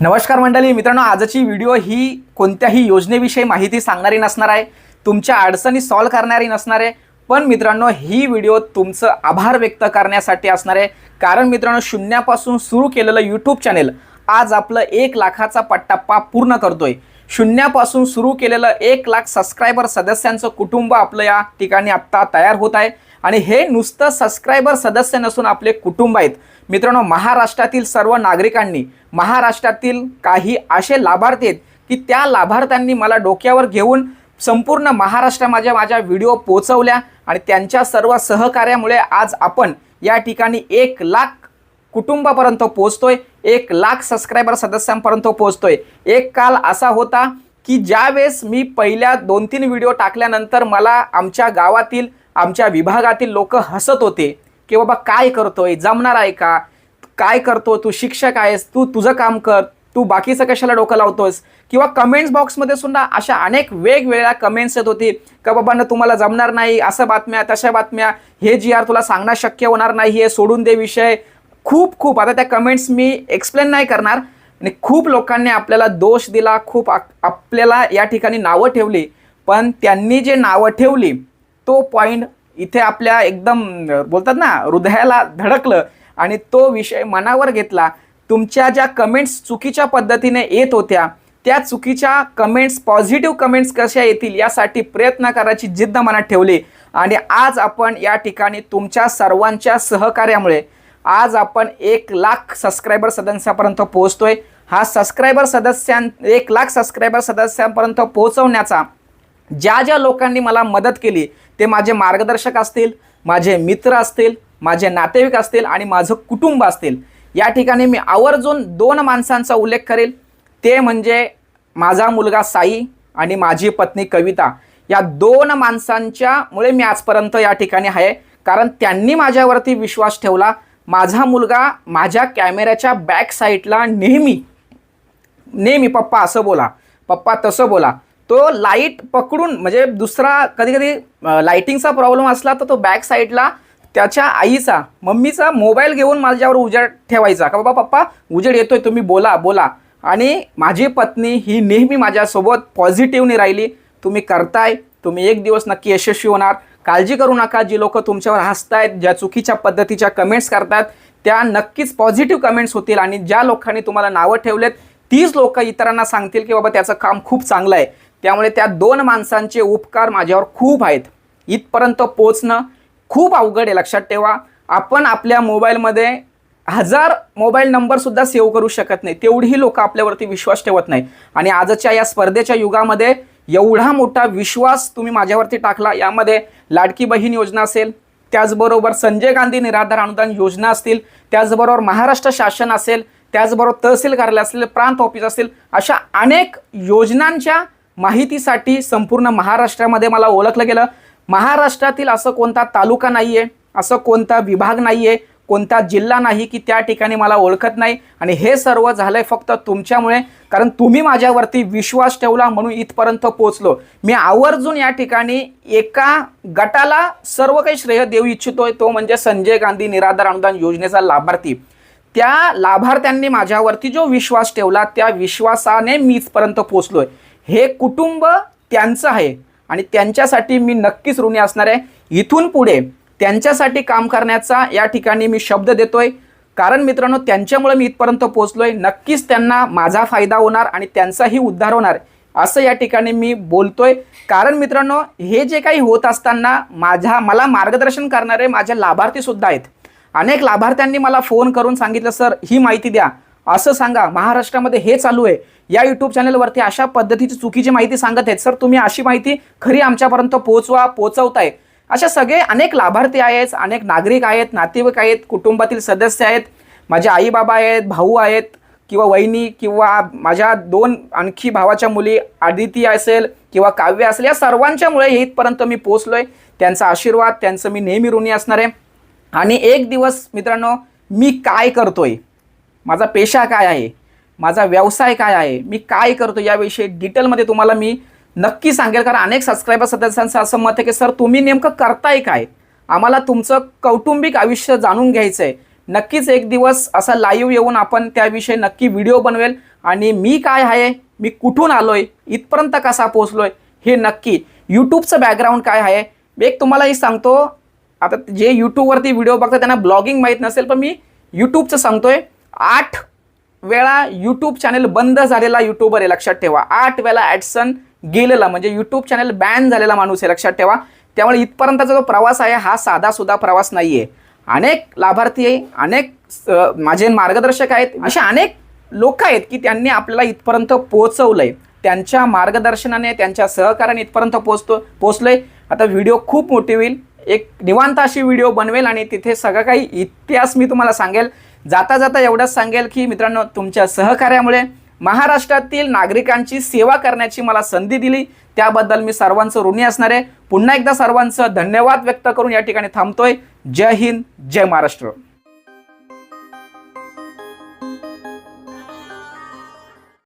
नमस्कार मंडळी मित्रांनो आजची व्हिडिओ ही कोणत्याही योजनेविषयी माहिती सांगणारी नसणार आहे तुमच्या अडचणी सॉल्व्ह करणारी नसणार आहे पण मित्रांनो ही व्हिडिओ तुमचं आभार व्यक्त करण्यासाठी असणार आहे. कारण मित्रांनो शून्यापासून सुरू केलेलं यूट्यूब चॅनेल आज आपलं एक लाखाचा पट्टाप्पा पूर्ण करतोय. शून्यापासून सुरू केलेलं एक लाख सबस्क्रायबर सदस्यांचं कुटुंब आपलं या ठिकाणी आत्ता तयार होत आहे. आणि हे नुसतं सबस्क्रायबर सदस्य नसून आपले कुटुंब आहेत. मित्रांनो महाराष्ट्रातील सर्व नागरिकांनी महाराष्ट्रातील काही असे लाभार्थी आहेत की त्या लाभार्थ्यांनी मला डोक्यावर घेऊन संपूर्ण महाराष्ट्रामध्ये माझ्या व्हिडिओ पोचवल्या आणि त्यांच्या सर्व सहकार्यामुळे आज आपण या ठिकाणी एक लाख कुटुंबापर्यंत पोहोचतोय एक लाख सबस्क्रायबर सदस्यांपर्यंत पोहोचतोय. एक काल असा होता की ज्यावेळेस मी पहिल्या दोन तीन व्हिडिओ टाकल्यानंतर मला आमच्या गावातील आमच्या विभागातील लोक हसत होते की बाबा काय करतोय जमणार आहे का? काय करतो तू शिक्षक आहेस तू तुझं काम कर तू बाकीचं कशाला डोकं लावतोस? किंवा कमेंट्स बॉक्समध्ये सुद्धा अशा अनेक वेगवेगळ्या कमेंट्स येत होती का बाबांना तुम्हाला जमणार नाही असं बातम्या तशा बातम्या हे जी आर तुला सांगणं शक्य होणार नाही हे सोडून दे विषय. खूप खूप आता त्या कमेंट्स मी एक्सप्लेन नाही करणार. आणि खूप लोकांनी आपल्याला दोष दिला खूप आपल्याला या ठिकाणी नावं ठेवली. पण त्यांनी जे नावं ठेवली तो पॉईंट इथे आपल्या एकदम बोलतात ना हृदयाला धडकलं. आणि तो विषय मनावर घेतला तुमच्या ज्या कमेंट्स चुकीच्या पद्धतीने येत होत्या त्या चुकीच्या कमेंट्स पॉझिटिव्ह कमेंट्स कशा येतील यासाठी प्रयत्न करायची जिद्द मनात ठेवली. आणि आज आपण या ठिकाणी तुमच्या सर्वांच्या सहकार्यामुळे आज आपण एक लाख सबस्क्रायबर सदस्यापर्यंत पोहोचतोय. हा सबस्क्रायबर सदस्यां एक लाख सबस्क्रायबर सदस्यांपर्यंत पोहोचवण्याचा ज्या ज्या लोकांनी मला मदत केली ते माझे मार्गदर्शक असतील माझे मित्र असतील माझे नातेवाईक असतील आणि माझं कुटुंब असतील या ठिकाणी मी आवर्जून दोन माणसांचा उल्लेख करेल. ते म्हणजे माझा मुलगा साई आणि माझी पत्नी कविता. या दोन माणसांच्या मुळे मी आजपर्यंत या ठिकाणी आहे. कारण त्यांनी माझ्यावरती विश्वास ठेवला. माझा मुलगा माझ्या कॅमेऱ्याच्या बॅक साईडला नेहमी नेहमी पप्पा असं बोला पप्पा तसं बोला. तो लाइट पकडून म्हणजे दुसरा कधी कधी लाईटिंगचा प्रॉब्लेम असला तर तो बॅक साईडला त्याच्या आईचा मम्मीचा मोबाईल घेऊन माझ्यावर उजेड ठेवायचा. का बाबा पप्पा उजेड येतोय तुम्ही बोला बोला. आणि माझी पत्नी ही नेहमी माझ्यासोबत पॉझिटिव्हने राहिली. तुम्ही करताय तुम्ही एक दिवस नक्की यशस्वी होणार. काळजी करू नका जी लोक तुमच्यावर हसतायत ज्या चुकीच्या पद्धतीच्या कमेंट्स करतात त्या नक्कीच पॉझिटिव्ह कमेंट्स होतील. आणि ज्या लोकांनी तुम्हाला नावं ठेवलेत तीच लोक इतरांना सांगतील की बाबा त्याचं काम खूप चांगलं आहे. त्यामुळे त्या दोन माणसांचे उपकार माझ्यावर खूप आहेत. इथपर्यंत पोचणं खूप अवघड आहे लक्षात ठेवा. आपण आपल्या मोबाईलमध्ये हजार मोबाईल नंबरसुद्धा सेव्ह करू शकत नाही. तेवढीही लोक आपल्यावरती विश्वास ठेवत नाही. आणि आजच्या या स्पर्धेच्या युगामध्ये एवढा मोठा विश्वास तुम्ही माझ्यावरती टाकला. यामध्ये लाडकी बहीण योजना असेल त्याचबरोबर संजय गांधी निराधार अनुदान योजना असतील त्याचबरोबर महाराष्ट्र शासन असेल त्याचबरोबर तहसील कार्यालय असेल प्रांत ऑफिस असेल अशा अनेक योजनांच्या माहितीसाठी संपूर्ण महाराष्ट्रामध्ये मला ओळखलं गेलं. महाराष्ट्रातील असं कोणता तालुका नाही आहे असं कोणता विभाग नाही आहे कोणता जिल्हा नाही की त्या ठिकाणी मला ओळखत नाही. आणि हे सर्व झालंय फक्त तुमच्यामुळे. कारण तुम्ही माझ्यावरती विश्वास ठेवला म्हणून इथपर्यंत पोहोचलो. मी आवर्जून या ठिकाणी एका गटाला सर्व काही श्रेय देऊ इच्छितोय तो म्हणजे संजय गांधी निराधार अनुदान योजनेचा लाभार्थी. त्या लाभार्थ्यांनी माझ्यावरती जो विश्वास ठेवला त्या विश्वासाने मी इथपर्यंत पोचलोय हे कुटुंब त्यांचं आहे. आणि त्यांच्यासाठी मी नक्कीच ऋणी असणार आहे. इथून पुढे त्यांच्यासाठी काम करण्याचा या ठिकाणी मी शब्द देतोय. कारण मित्रांनो त्यांच्यामुळे मी इथपर्यंत पोहोचलोय. नक्कीच त्यांना माझा फायदा होणार आणि त्यांचाही उद्धार होणार असं या ठिकाणी मी बोलतोय. कारण मित्रांनो हे जे काही होत असताना माझ्या मला मार्गदर्शन करणारे माझे लाभार्थी सुद्धा आहेत. अनेक लाभार्थ्यांनी मला फोन करून सांगितलं सर ही माहिती द्या. असं सांगा महाराष्ट्रामध्ये हे चालू आहे. या युट्यूब चॅनलवरती अशा पद्धतीची चुकीची माहिती सांगत आहेत. सर तुम्ही अशी माहिती खरी आमच्यापर्यंत पोहोचवा पोहोचवताय. अशा सगळे अनेक लाभार्थी आहेत अनेक नागरिक आहेत नातेवाईक आहेत कुटुंबातील सदस्य आहेत. माझे आई बाबा आहेत भाऊ आहेत किंवा वहिनी किंवा माझ्या दोन आणखी भावाच्या मुली आदिती असेल किंवा काव्य असेल या सर्वांच्यामुळे इथपर्यंत मी पोचलोय त्यांचा आशीर्वाद त्यांचं मी नेहमी ऋणी असणार आहे. आणि एक दिवस मित्रांनो मी काय करतोय? माझा पेशा काय आहे? माझा व्यवसाय काय आहे? मी काय करतो? याविषयी डिटेलमध्ये तुम्हाला मी नक्की सांगेल. कारण अनेक सबस्क्रायबर सदस्यांचं असं मत आहे की सर तुम्ही नेमकं करताय काय? आम्हाला तुमचं कौटुंबिक आयुष्य जाणून घ्यायचं आहे नक्कीच एक दिवस असा लाईव्ह येऊन आपण त्याविषयी नक्की व्हिडिओ बनवेल. आणि मी काय आहे? मी कुठून आलो आहे इथपर्यंत कसा पोहोचलोय? हे नक्की यूट्यूबचं बॅकग्राऊंड काय आहे? एक तुम्हालाही सांगतो. आता जे यूट्यूबवरती व्हिडिओ बघतात त्यांना ब्लॉगिंग माहीत नसेल पण मी यूट्यूबचं सांगतोय. आठ वेळा यूट्यूब चॅनल बंद झालेला युट्यूबर आहे लक्षात ठेवा. आठ वेळा ॲडसन गेलेला म्हणजे यूट्यूब चॅनल बॅन झालेला माणूस आहे लक्षात ठेवा. त्यामुळे इथपर्यंतचा जो प्रवास आहे हा साधा सुद्धा प्रवास नाही आहे अनेक लाभार्थी आहे अनेक माझे मार्गदर्शक आहेत. असे अनेक लोक आहेत की त्यांनी आपल्याला इथपर्यंत पोहोचवलंय. त्यांच्या मार्गदर्शनाने त्यांच्या सहकार्याने इथपर्यंत पोचतो पोचलं आहे आता व्हिडिओ खूप मोठी होईल. एक निवांत अशी व्हिडिओ बनवेल आणि तिथे सगळं काही इतिहास मी तुम्हाला सांगेल. जाता जाता एवढंच सांगेल की मित्रांनो तुमच्या सहकार्यामुळे महाराष्ट्रातील नागरिकांची सेवा करण्याची मला संधी दिली. त्याबद्दल मी सर्वांचं ऋणी असणार आहे. पुन्हा एकदा सर्वांचं धन्यवाद व्यक्त करून या ठिकाणी थांबतोय. जय हिंद जय महाराष्ट्र.